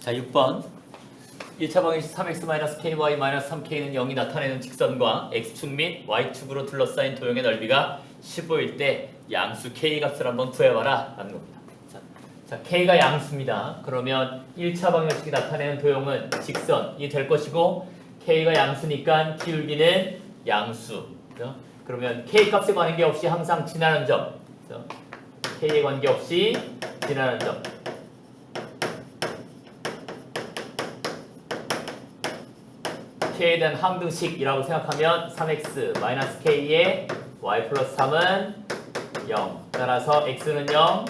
자, 6번. 1차 방정식 3x-ky-3k는 0이 나타내는 직선과 x축 및 y축으로 둘러싸인 도형의 넓이가 15일 때 양수 k 값을 한번 구해봐라 라는 겁니다. 자, 자, k가 양수입니다. 그러면 1차 방정식이 나타내는 도형은 직선이 될 것이고 k가 양수니까 기울기는 양수. 그죠? 그러면 k 값에 관계없이 항상 지나는 점. 그죠? k에 관계없이 지나는 점. K에 대한 항등식이라고 생각하면 3x 마이너스 k에 y 플러스 3은 0 따라서 x는 0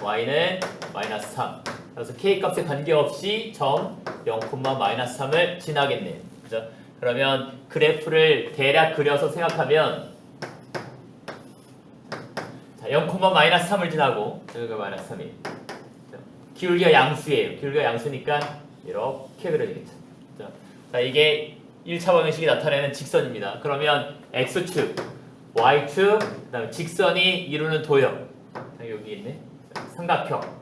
y는 마이너스 3 그래서 k 값에 관계없이 점 0, 마이너스 3을 지나겠네요 그죠? 그러면 그래프를 대략 그려서 생각하면 자, 0, 마이너스 3을 지나고 여기가 마이너스 3이. 기울기가 양수예요. 기울기가 양수니까 이렇게 그려지겠죠? 자, 이게 1차 방정식이 나타내는 직선입니다. 그러면 x축, y축, 그다음에 직선이 이루는 도형. 자, 여기 있네. 자, 삼각형.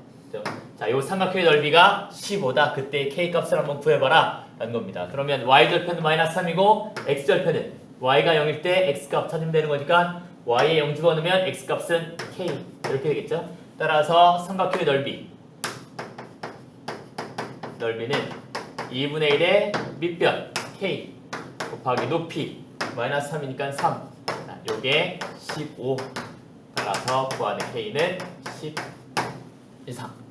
자, 요 삼각형의 넓이가 15다. 그때 k 값을 한번 구해봐라. 라는 겁니다. 그러면 y 절편은 마이너스 3이고 x 절편은 y가 0일 때 x 값 찾으면 되는 거니까 y에 0 집어넣으면 x 값은 k 이렇게 되겠죠. 따라서 삼각형의 넓이 넓이는 2분의 1의 밑변 k 곱하기 높이 마이너스 3이니까 3 자, 요게 15 따라서 구하는 k는 10 이상